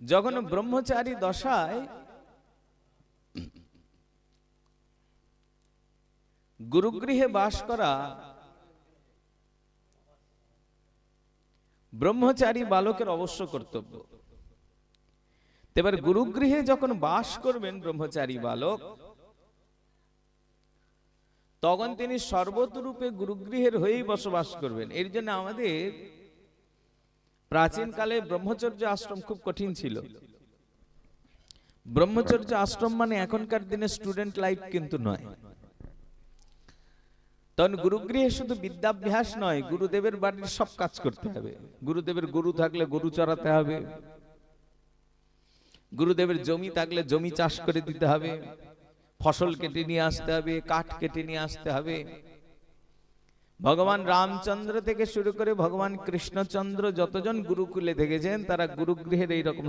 যখন ব্রহ্মচারী দশায় গুরুগৃহে বাস করা ব্রহ্মচারী বালকের অবশ্য কর্তব্য। এবার গুরুগৃহে যখন বাস করবেন ব্রহ্মচারী বালক, তখন তিনি সর্বতরূপে গুরুগৃহের হয়েই বসবাস করবেন। এর জন্য আমাদের প্রাচীনকালে ব্রহ্মচর্য আশ্রম খুব কঠিন ছিল। ব্রহ্মচর্য আশ্রম মানে এখনকার দিনে স্টুডেন্ট লাইফ কিন্তু নয়। তখন গুরুগৃহে শুধু বিদ্যাভ্যাস নয়, গুরুদেবের বাড়ির সব কাজ করতে হবে। গুরুদেবের গরু থাকলে গরু চড়াতে হবে। গুরুদেবের জমি থাকলে জমি চাষ করে দিতে হবে। ফসল কেটে নিয়ে আসতে হবে, কাঠ কেটে নিয়ে আসতে হবে। ভগবান রামচন্দ্র থেকে শুরু করে ভগবান কৃষ্ণচন্দ্র যতজন গুরুকুলে থেকেছেন তারা গুরুগৃহের এইরকম